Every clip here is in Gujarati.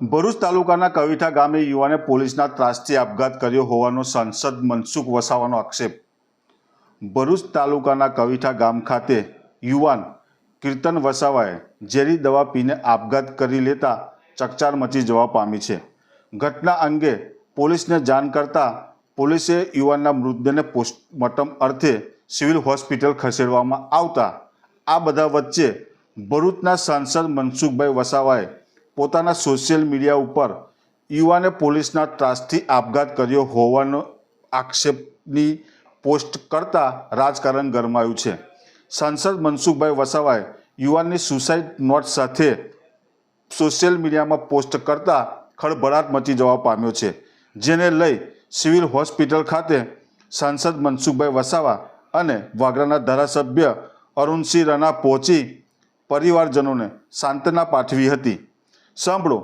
ભરૂચ તાલુકાના કવિઠા ગામે યુવાને પોલીસના ત્રાસથી આપઘાત કર્યો હોવાનો સાંસદ મનસુખ વસાવાનો આક્ષેપ. ભરૂચ તાલુકાના કવિઠા ગામ ખાતે યુવાન કીર્તન વસાવાએ ઝેરી દવા પીને આપઘાત કરી લેતા ચકચાર મચી જવા પામી છે. ઘટના અંગે પોલીસને જાણ કરતા પોલીસે યુવાનના મૃતદેહને પોસ્ટમોર્ટમ અર્થે સિવિલ હોસ્પિટલ ખસેડવામાં આવતા આ બધા વચ્ચે ભરૂચના સાંસદ મનસુખભાઈ વસાવાએ પોતાના સોશિયલ મીડિયા ઉપર યુવાને પોલીસના ત્રાસથી આપઘાત કર્યો હોવાનો આક્ષેપની પોસ્ટ કરતા રાજકારણ ગરમાયું છે. સાંસદ મનસુખભાઈ વસાવાએ યુવાનની સુસાઇડ નોટ સાથે સોશિયલ મીડિયામાં પોસ્ટ કરતા ખળભળાટ મચી જવા પામ્યો છે, જેને લઈ સિવિલ હોસ્પિટલ ખાતે સાંસદ મનસુખભાઈ વસાવા અને વાગરાના ધારાસભ્ય અરુણસિંહ રના પહોંચી પરિવારજનોને સાંત્વના પાઠવી હતી. સાંભળો.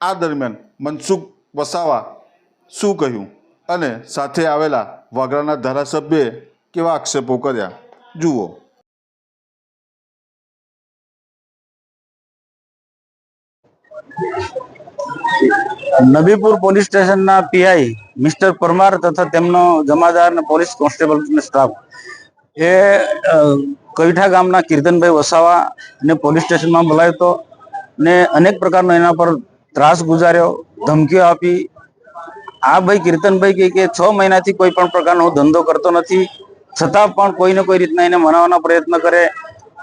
આ દરમિયાન મનસુખ વસાવા શું કહ્યું અને સાથે આવેલા વાગરાના ધારાસભ્યે કેવા આક્ષેપો કર્યા? જુઓ. નબીપુર પોલીસ સ્ટેશનના પીઆઈ મિસ્ટર પરમાર તથા તેમનો જમાદાર અને પોલીસ કોન્સ્ટેબલ સ્ટાફ. એ કવિઠા ગામના કીર્તનભાઈ વસાવા ને પોલીસ સ્ટેશનમાં બોલાવ્યો હતો. ને અનેક પ્રકારનો એના પર ત્રાસ ગુજાર્યો, ધમકીઓ આપી. આ ભાઈ કીર્તનભાઈ કહે કે છ મહિનાથી કોઈ પણ પ્રકારનો ધંધો કરતો નથી. છતાં પણ કોઈને કોઈ રીતના એને મનાવવાનો પ્રયત્ન કરે.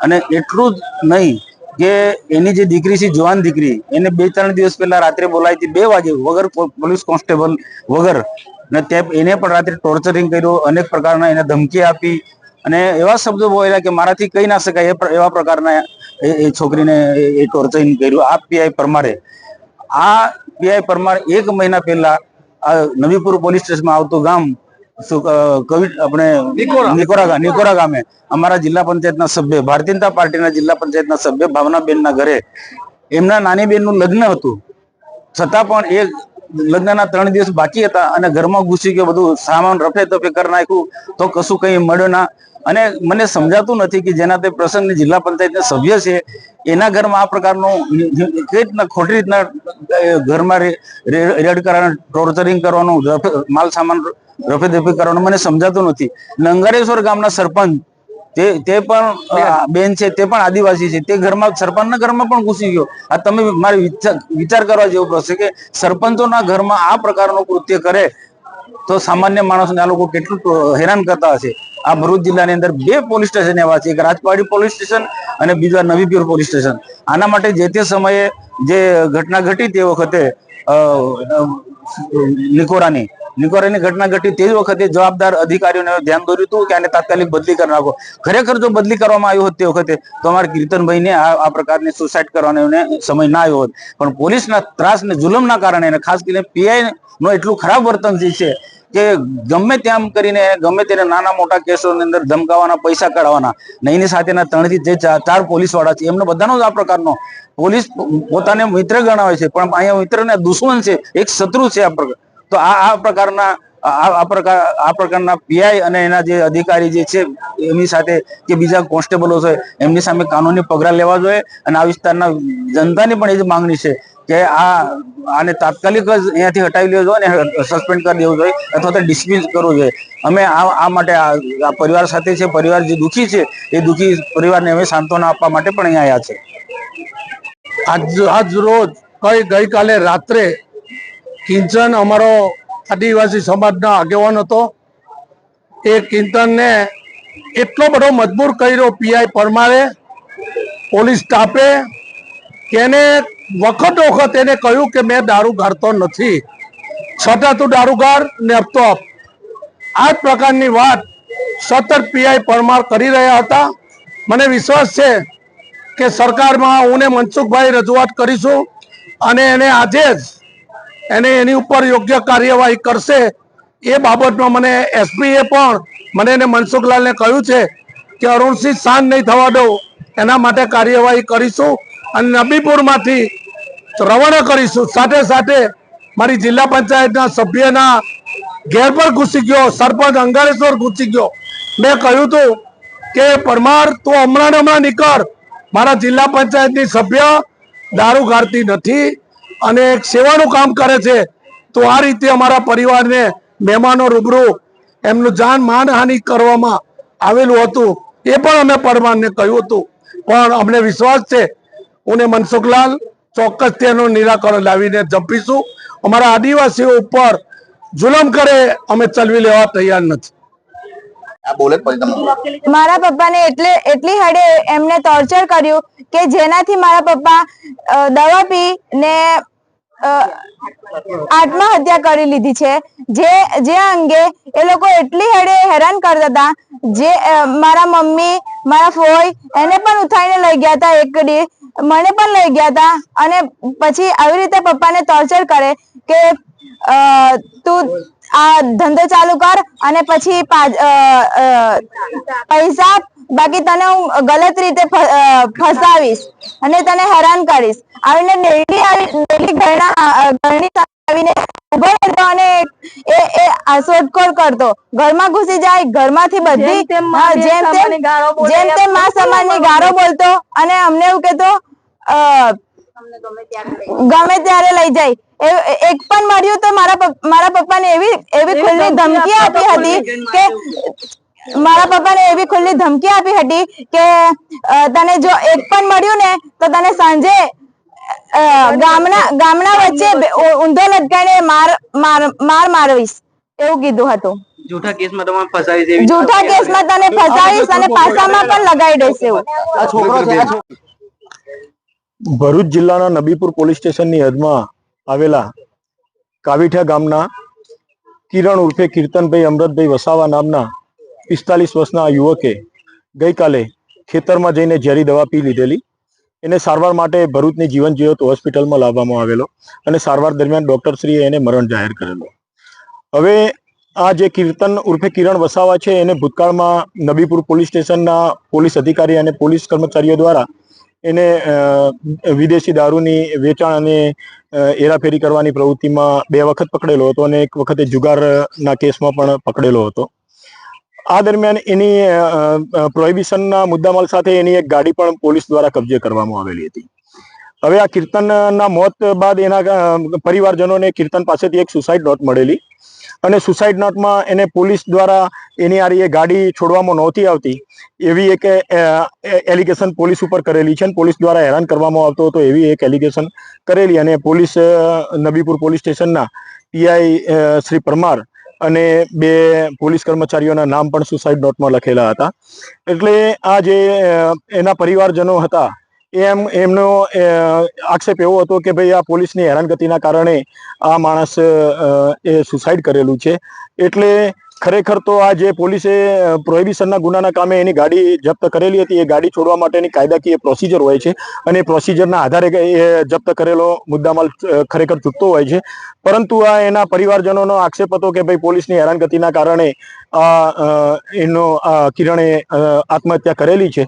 અને એટલું જ નહીં કે એની જે દીકરી છે, જુવાન દીકરી, એને બે ત્રણ દિવસ પહેલા રાત્રે બોલાવી હતી, બે વાગે વગર પોલીસ કોન્સ્ટેબલ વગર. ને તે એને પણ રાત્રે ટોર્ચરિંગ કર્યું, અનેક પ્રકારના એને ધમકી આપી. અને એવા શબ્દો બોલ્યા કે મારાથી કહી ના શકાય એવા પ્રકારના એ છોકરીને એ- ટોર્ચરિંગ કર્યું. આ પીઆઈ પરમારે આ પીઆઈ પરમાર એક મહિના પહેલા આ નવીપુર પોલીસ સ્ટેશનમાં આવતું ગામ શું, અ, કવિ આપણે નિકોરા. નિકોરા ગામે અમારા જિલ્લા પંચાયતના સભ્ય ભારતીય જનતા પાર્ટીના જિલ્લા પંચાયતના સભ્ય ભાવનાબેનના ઘરે. એમના નાની બેનનું લગ્ન હતું. છતાં પણ એ લગ્નના ત્રણ દિવસ બાકી હતા અને ઘરમાં ઘૂસી ગયો બધું સામાન રફે તફે કરી નાખ્યું, તો કશું કઈ મળ્યો ના. અને મને સમજાતું નથી કે જેના તે પ્રસંગની જિલ્લા પંચાયતના સભ્ય છે, એના ઘરમાં આ પ્રકારનું કઈ રીતના ખોટી રીતના ઘરમાં રેડ કરવાનું ટોર્ચરિંગ કરવાનું માલ સામાન રફે દફે કરવાનું મને સમજાતું નથી. નંગારેશ્વર ગામના સરપંચ તે તે પણ બેન છે તે પણ આદિવાસી છે. તે ઘરમાં સરપંચના ઘરમાં પણ ઘૂસી ગયો. આ તમે મારે વિચાર કરવા જેવો પ્રશ્ન કે સરપંચોના ઘરમાં આ પ્રકારનું કૃત્ય કરે તો સામાન્ય માણસને આ લોકો કેટલું હેરાન કરતા હશે. આ ભરૂચ જિલ્લાની અંદર બે પોલીસ સ્ટેશન એવા છે. એક રાજપાડી પોલીસ સ્ટેશન અને બીજા નવીપુર પોલીસ સ્ટેશન. આના માટે જે તે સમયે જે ઘટના ઘટી તે વખતે લિકોરાની નિકોરાની ઘટના ઘટી તે જ વખતે જવાબદાર અધિકારીઓને ધ્યાન દોર્યું હતું કે આને તાત્કાલિક બદલી કરી નાખો. ખરેખર જો બદલી કરવામાં આવ્યો હોત તે વખતે તો અમારા કીર્તનભાઈને આ પ્રકારની સુસાઇડ કરવાનો એને સમય ના આવ્યો હોત. પણ પોલીસના ત્રાસ ને જુલમના કારણે ખાસ કરીને પીઆઈ નો એટલું ખરાબ વર્તન જે છે કે ગમે તેમ કરીને, ગમે તેને નાના મોટા કેસોની અંદર ધમકાવાના, પૈસા કાઢવાના ને એની સાથેના ત્રણથી જે ચાર- ચાર પોલીસવાળા છે, એમને બધાનો જ આ પ્રકારનો પોલીસ પોતાને મિત્ર ગણાવે છે, પણ અહીંયા મિત્રને દુશ્મન છે, એક શત્રુ છે આ પ્રકાર તો આ આ પ્રકારના આ પ્રકાર આ પ્રકારના પીઆઈ અને એના જે અધિકારી જે છે, એમની સાથે કે બીજા કોન્સ્ટેબલો છે, એમની સામે કાનૂની પગલા લેવા જોઈએ અને આ વિસ્તારના જનતાની પણ એ જ માંગણી છે કે આ આને તાત્કાલિક જ અહીંયાથી હટાવી લેવો જોઈએ અને સસ્પેન્ડ કરી દેવું જોઈએ અથવા તો ડિસમિસ કરવું જોઈએ. અમે આ આ માટે આ પરિવાર સાથે છે, પરિવાર જે દુઃખી છે, એ દુઃખી પરિવારને અમે સાંત્વના આપવા માટે પણ અહીંયા આવ્યા છે. આજ આજ રોજ કઈ ગઈકાલે રાત્રે કિંચન અમારો આદિવાસી સમાજના આગેવાન હતો. એ કિંતનને એટલો બધો મજબૂર કર્યો પીઆઈ પરમારે, પોલીસ સ્ટાફે એને વખત વખત એને કહ્યું કે મેં દારૂ ગાળતો નથી. છતાં તું દારૂ ગાળ ને આપતો આપ આ જ પ્રકારની વાત સતત પીઆઈ પરમાર કરી રહ્યા હતા. મને વિશ્વાસ છે કે સરકારમાં હું ને મનસુખભાઈ રજૂઆત કરીશું અને એને આજે જ એને એની ઉપર યોગ્ય કાર્યવાહી કરશે, એ બાબતમાં મને એસપીએ પણ, મને એને મનસુખલાલને કહ્યું છે કે અરુણસિંહ શાંત નહીં થવા દઉં એના માટે કાર્યવાહી કરીશું અને નબીપુરમાંથી રવાના કરીશું. સાથે સાથે મારી જિલ્લા પંચાયતના સભ્યના ઘેર પર ઘૂસી ગયો, સરપંચ અંગારેશ્વર ઘૂસી ગયો. મેં કહ્યું હતું કે પરમાર, તું હમણાં હમણાં નીકળ. મારા જિલ્લા પંચાયતની સભ્ય દારૂ ગાળતી નથી. અને એક સેવાનું કામ કરે છે તો આ રીતે અમારા પરિવારને મહેમાનો રૂબરૂ એમનું જાન માનહાનિ કરવામાં આવેલું હતું. એ પણ અમે પરમારને કહ્યું હતું. પણ અમને વિશ્વાસ છે હું ને મનસુખલાલ ચોક્કસ તેનું નિરાકરણ લાવીને જંપીશું અમારા આદિવાસીઓ ઉપર જુલમ કરે અમે ચલવી લેવા તૈયાર નથી. આ બોલે જ પછી તમે. મારા પપ્પાને એટલે એટલી હડે એમને ટોર્ચર કર્યું કે જેનાથી મારા પપ્પા દવા પી ને આત્મહત્યા. કરી લીધી છે. જે જે અંગે એ લોકો એટલી હેડે હેરાન કરતા હતા. જે મારા મમ્મી, મારા ફોઈ, એને પણ ઉઠાઈને લઈ ગયા હતા એક દી. મને પણ લઈ ગયા હતા. અને પછી આવી રીતે પપ્પાને ટોર્ચર કરે કે તું આ ધંધો ચાલુ કર અને પછી પૈસા બાકી તને હું ગલત રીતે ફસાવીશ અને તને હેરાન કરીશ. આવીને ડેલી ડેલી ઘરના ઘરની સામે આવીને ઊભો રહેતો અને એ એ શોધખોળ કરતો. ઘરમાં ઘૂસી જાય ઘરમાંથી બધી જેમ તેમ જેમ તેમ મા સમાનની ગારો બોલતો? અને અમને એવું કહેતો ગમે ત્યારે લઈ જાય. એક પણ મળ્યું તો મારા મારા પપ્પાને એવી એવી ખુલ્લી ધમકી આપી હતી કે મારા પપ્પાને એવી ખુલ્લી ધમકી આપી હતી કે તને જો એક પણ મળ્યું ને તો તને સાંજે ગામના ગામના વચ્ચે ઊંધો લટકાઈને માર માર માર મારવીશ એવું કીધું હતું. જૂઠા કેસમાં તમારે ફસાવી છે જૂઠા કેસમાં તને ફસાવીશ અને પાસામાં પણ લગાવી દઈશ એવું. આ છોકરો છે ભરૂચ જિલ્લાના નબીપુર પોલીસ સ્ટેશનની હદમાં આવેલા કાવીઠા ગામના કિરણ ઉર્ફે કીર્તનભાઈ અમૃતભાઈ વસાવા નામના પિસ્તાલીસ વર્ષના યુવકે ગઈકાલે ખેતરમાં જઈને ઝેરી દવા પી લીધેલી. એને સારવાર માટે ભરૂચની જીવન જીવત હોસ્પિટલમાં લાવવામાં આવેલો અને સારવાર દરમિયાન ડૉક્ટરશ્રીએ એને મરણ જાહેર કરેલો. હવે આ જે કીર્તન ઉર્ફે કિરણ વસાવા છે, એને ભૂતકાળમાં નબીપુર પોલીસ સ્ટેશનના પોલીસ અધિકારી અને પોલીસ કર્મચારીઓ દ્વારા એને વિદેશી દારૂની વેચાણ અને હેરાફેરી કરવાની પ્રવૃત્તિમાં બે વખત પકડેલો હતો અને એક વખતે જુગારના કેસમાં પણ પકડેલો હતો. આ દરમિયાન એની પ્રોહિબિશનના મુદ્દામાલ સાથે એની એક ગાડી પણ પોલીસ દ્વારા કબજે કરવામાં આવેલી હતી. હવે આ કીર્તનના મોત બાદ એના પરિવારજનોને કીર્તન પાસેથી એક સુસાઇડ નોટ મળેલી અને સુસાઇડ નોટમાં એને પોલીસ દ્વારા એની આરીએ ગાડી છોડવામાં નહોતી આવતી એવી એક એલિગેશન પોલીસ ઉપર કરેલી છે અને પોલીસ દ્વારા હેરાન કરવામાં આવતો હતો એવી એક એલિગેશન કરેલી અને પોલીસ નબીપુર પોલીસ સ્ટેશનના પીઆઈ શ્રી પરમાર અને બે પોલીસ કર્મચારીઓના નામ પણ સુસાઇડ નોટમાં લખેલા હતા. એટલે આ જે એના પરિવારજનો હતા, એમ, એમનો આક્ષેપ એવો હતો કે ભાઈ આ પોલીસની હેરાનગતિના કારણે આ માણસ એ સુસાઇડ કરેલું છે. એટલે ખરેખર તો આ જે પોલીસે પ્રોહિબિશનના ગુનાના કામે એની ગાડી જપ્ત કરેલી હતી, એ ગાડી છોડવા માટેની કાયદાકીય પ્રોસિજર હોય છે અને પ્રોસિજરના આધારે એ જપ્ત કરેલો મુદ્દામાલ ખરેખર ચૂકતો હોય છે. પરંતુ આ એના પરિવારજનોનો આક્ષેપ હતો કે ભાઈ પોલીસની હેરાનગતિના કારણે આ એનો આ કિરણે આત્મહત્યા કરેલી છે.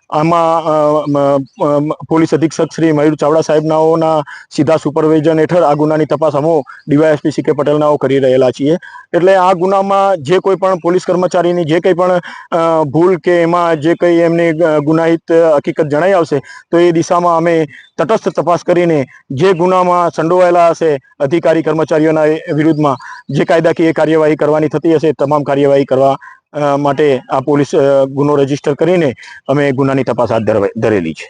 આમાં પોલીસ અધિક્ષક શ્રી મયુર ચાવડા સાહેબનાઓના સીધા સુપરવિઝન હેઠળ આ ગુનાની તપાસ અમો ડીવાયએસપી સી કે પટેલનાઓ કરી રહેલા છીએ. એટલે આ ગુનામાં જે કોઈ પણ પોલીસ કર્મચારીની જે કંઈ પણ ભૂલ કે એમાં જે કંઈ એમની ગુનાહિત હકીકત જણાઈ આવશે, તો એ દિશામાં અમે તટસ્થ તપાસ કરીને જે ગુનામાં સંડોવાયેલા હશે અધિકારી કર્મચારીઓના વિરુદ્ધમાં જે કાયદાકીય કાર્યવાહી કરવાની થતી હશે તમામ કાર્યવાહી કરવા માટે આ પોલીસ ગુનો રજિસ્ટર કરીને અમે ગુનાની તપાસ હાથ ધરેલી છે.